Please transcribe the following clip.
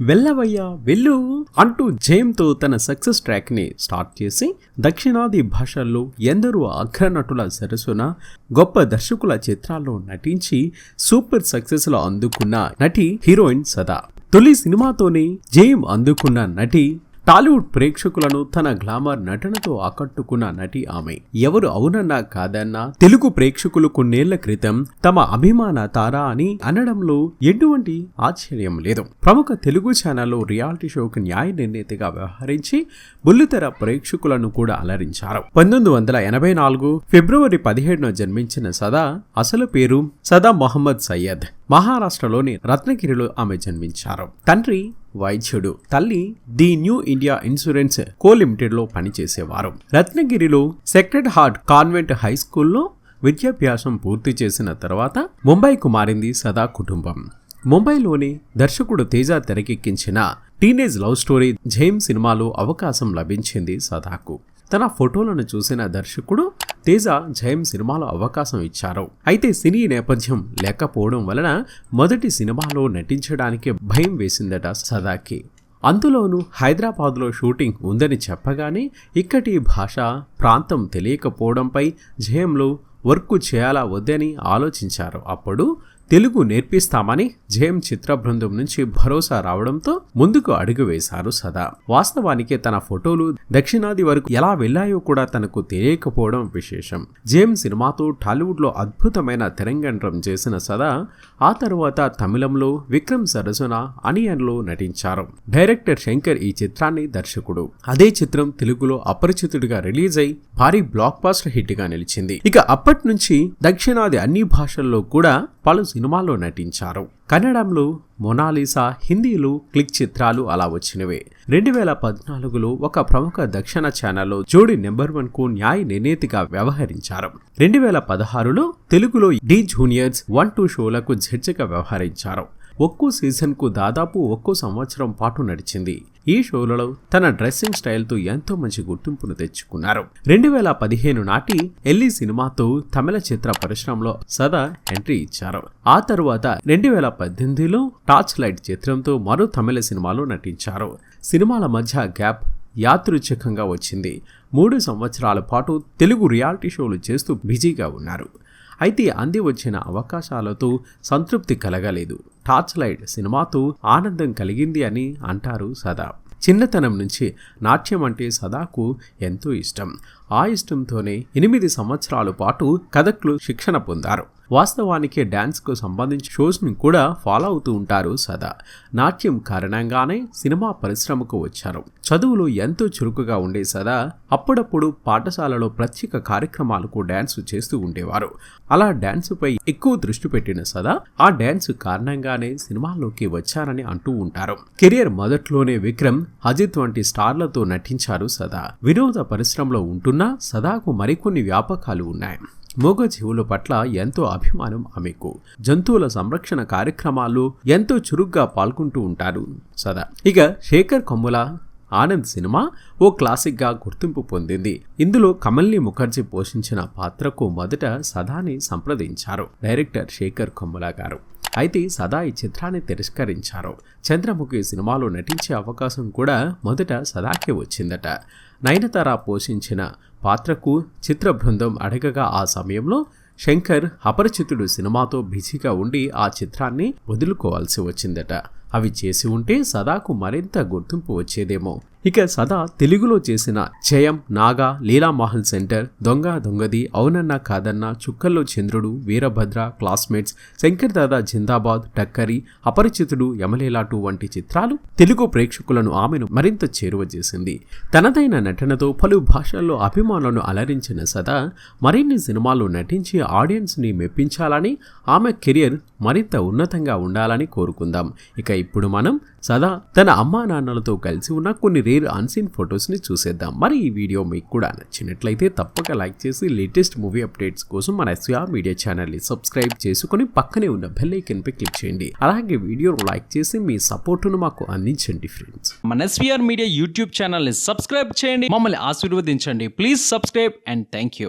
వెళ్ళవయ్యా వెళ్ళు అంటూ జయంతో తన సక్సెస్ ట్రాక్ని స్టార్ట్ చేసి దక్షిణాది భాషల్లో ఎందరో అగ్రనటుల సరసున గొప్ప దర్శకుల చిత్రాల్లో నటించి సూపర్ సక్సెస్లో అందుకున్న నటి హీరోయిన్ సదా. తొలి సినిమాతోనే జయం అందుకున్న నటి టాలీవుడ్ ప్రేక్షకులను తన గ్లామర్ నటనతో ఆకట్టుకున్న నటి ఆమె. ఎవరు అవునన్నా కాదన్నా తెలుగు ప్రేక్షకులు కొన్నేళ్ళ క్రితం తమ అభిమాన తార అని అనడంలో ఎటువంటి ఆశ్చర్యం లేదు. ప్రముఖ తెలుగు ఛానల్లో రియాలిటీ షోకు న్యాయ నిర్ణేతగా వ్యవహరించి బుల్లితెర ప్రేక్షకులను కూడా అలరించారు. పంతొమ్మిది వందల ఎనభై నాలుగు ఫిబ్రవరి పదిహేడున జన్మించిన సదా అసలు పేరు సదా మొహమ్మద్ సయ్యద్. మహారాష్ట్రలోని రత్నగిరిలో ఆమె జన్మించారు. తండ్రి వైద్యుడు తల్లి the New India Insurance Co లిమిటెడ్లో పనిచేసేవారు. రత్నగిరిలో సెక్రెడ్ హార్ట్ కాన్వెంట్ హై స్కూల్లో విద్యాభ్యాసం పూర్తి చేసిన తర్వాత ముంబైకు మారింది సదా కుటుంబం. ముంబైలోని దర్శకుడు తేజ తెరకెక్కించిన టీనేజ్ లవ్ స్టోరీ జైమ్ సినిమాలో అవకాశం లభించింది సదాకు. తన ఫోటోలను చూసిన దర్శకుడు తేజ జయం సినిమాలో అవకాశం ఇచ్చారు. అయితే సినీ నేపథ్యం లేకపోవడం వలన మొదటి సినిమాలో నటించడానికి భయం వేసిందట సదాకి. అందులోనూ హైదరాబాద్లో షూటింగ్ ఉందని చెప్పగానే ఇక్కటి భాష ప్రాంతం తెలియకపోవడంపై జయంలో వర్క్ చేయాలా వద్దని ఆలోచించారు. అప్పుడు తెలుగు నేర్పిస్తామని జయం చిత్ర బృందం నుంచి భరోసా రావడంతో ముందుకు అడుగు వేశారు సదా. వాస్తవానికి తన ఫోటోలు దక్షిణాది వరకు ఎలా వెళ్ళాయో కూడా తనకు తెలియకపోవడం విశేషం. జయం సినిమాతో టాలీవుడ్లో అద్భుతమైన తెరంగండ్రం చేసిన సదా ఆ తరువాత తమిళంలో విక్రమ్ సరసన అనియన్లో నటించారు. డైరెక్టర్ శంకర్ ఈ చిత్రాన్ని దర్శకుడు. అదే చిత్రం తెలుగులో అపరిచితుడిగా రిలీజ్ అయి భారీ బ్లాక్ బాస్టర్ హిట్గా నిలిచింది. ఇక అప్పటి నుంచి దక్షిణాది అన్ని భాషల్లో కూడా పలు సినిమాల్లో నటించారు. కన్నడంలో మొనాలిసా హిందీలో క్లిక్ చిత్రాలు అలా వచ్చినవే. రెండు వేల పద్నాలుగులో ఒక ప్రముఖ దక్షిణ ఛానల్లో జోడి నెంబర్ వన్కు న్యాయ నిర్ణేతిగా వ్యవహరించారు. రెండు వేల పదహారులో తెలుగులో డి జూనియర్స్ వన్ టూ షోలకు జడ్జిగా వ్యవహరించారు. ఒక్కో సీజన్కు దాదాపు ఒక్కో సంవత్సరం పాటు నడిచింది. ఈ షోలలో తన డ్రెస్సింగ్ స్టైల్తో ఎంతో మంచి గుర్తింపును తెచ్చుకున్నారు. రెండు వేల పదిహేను నాటి ఎల్లి సినిమాతో తమిళ చిత్ర పరిశ్రమలో సదా ఎంట్రీ ఇచ్చారు. ఆ తరువాత రెండు వేల పద్దెనిమిదిలో టార్చ్ లైట్ చిత్రంతో మరో తమిళ సినిమాలో నటించారు. సినిమాల మధ్య గ్యాప్ యాదృచ్ఛికంగా వచ్చింది. మూడు సంవత్సరాల పాటు తెలుగు రియాలిటీ షోలు చేస్తూ బిజీగా ఉన్నారు. అయితే అంది వచ్చిన అవకాశాలతో సంతృప్తి కలగలేదు. టార్చ్ లైట్ సినిమాతో ఆనందం కలిగింది అని అంటారు సదా. చిన్నతనం నుంచి నాట్యం అంటే సదాకు ఎంతో ఇష్టం. ఆ ఇష్టంతోనే ఎనిమిది సంవత్సరాల పాటు కథక్లు శిక్షణ పొందారు. వాస్తవానికి డ్యాన్స్కు సంబంధించి షోస్ని కూడా ఫాలో అవుతూ ఉంటారు సదా. నాట్యం కారణంగానే సినిమా పరిశ్రమకు వచ్చారు. చదువులో ఎంతో చురుకుగా ఉండే సదా అప్పుడప్పుడు పాఠశాలలో ప్రత్యేక కార్యక్రమాలకు డ్యాన్స్ చేస్తూ ఉండేవారు. అలా డ్యాన్సుపై ఎక్కువ దృష్టి పెట్టిన సదా ఆ డ్యాన్స్ కారణంగానే సినిమాల్లోకి వచ్చారని అంటూ ఉంటారు. కెరియర్ మొదట్లోనే విక్రమ్ అజిత్ వంటి స్టార్లతో నటించారు సదా. వినోద పరిశ్రమలో ఉంటున్న సదాకు మరికొన్ని వ్యాపకాలు ఉన్నాయి. మూగ జీవుల పట్ల ఎంతో అభిమానం ఆమెకు. జంతువుల సంరక్షణ కార్యక్రమాలు ఎంతో చురుగ్గా పాల్గొంటూ ఉంటారు సదా. ఇక శేఖర్ కొమ్ముల ఆనంద్ సినిమా ఓ క్లాసిక్గా గుర్తింపు పొందింది. ఇందులో కమల్ని ముఖర్జీ పోషించిన పాత్రకు మొదట సదాని సంప్రదించారు. డైరెక్టర్ శేఖర్ కొమ్ముల గారు. అయితే సదా ఈ చిత్రాన్ని తిరస్కరించారు. చంద్రముఖి సినిమాలో నటించే అవకాశం కూడా మొదట సదాకే వచ్చిందట. నయనతార పోషించిన పాత్రకు చిత్ర బృందం అడగగా ఆ సమయంలో శంకర్ అపరిచితుడు సినిమాతో బిజీగా ఉండి ఆ చిత్రాన్ని వదులుకోవాల్సి వచ్చిందట. అవి చేసి ఉంటే సదాకు మరింత గుర్తింపు వచ్చేదేమో. ఇక సదా తెలుగులో చేసిన జయం నాగా లీలామహల్ సెంటర్ దొంగ దొంగది అవునన్న కాదన్నా చుక్కల్లో చంద్రుడు వీరభద్ర క్లాస్మేట్స్ శంకర్ దాదా జిందాబాద్ టక్కరి అపరిచితుడు యమలేలాటు వంటి చిత్రాలు తెలుగు ప్రేక్షకులను ఆమెను మరింత చేరువ చేసింది. తనదైన నటనతో పలు భాషల్లో అభిమానులను అలరించిన సదా మరిన్ని సినిమాల్లో నటించి ఆడియన్స్ని మెప్పించాలని ఆమె కెరియర్ మరింత ఉన్నతంగా ఉండాలని కోరుకుందాం. ఇక ఇప్పుడు మనం సదా తన అమ్మా నాన్నలతో కలిసి ఉన్న కొన్ని రేర్ అన్సీన్ ఫొటోస్ని చూసేద్దాం. మరి ఈ వీడియో మీకు కూడా నచ్చినట్లయితే తప్పక లైక్ చేసి లేటెస్ట్ మూవీ అప్డేట్స్ కోసం మన ఎస్విఆర్ మీడియా ఛానల్ని సబ్స్క్రైబ్ చేసుకుని పక్కనే ఉన్న బెల్ ఐకన్పై క్లిక్ చేయండి. అలాగే వీడియోను లైక్ చేసి మీ సపోర్టును మాకు అందించండి ఫ్రెండ్స్ మన ఎస్విఆర్ మీడియా యూట్యూబ్ ఛానల్ని సబ్స్క్రైబ్ చేయండి. మమ్మల్ని ఆశీర్వదించండి. Please subscribe and thank you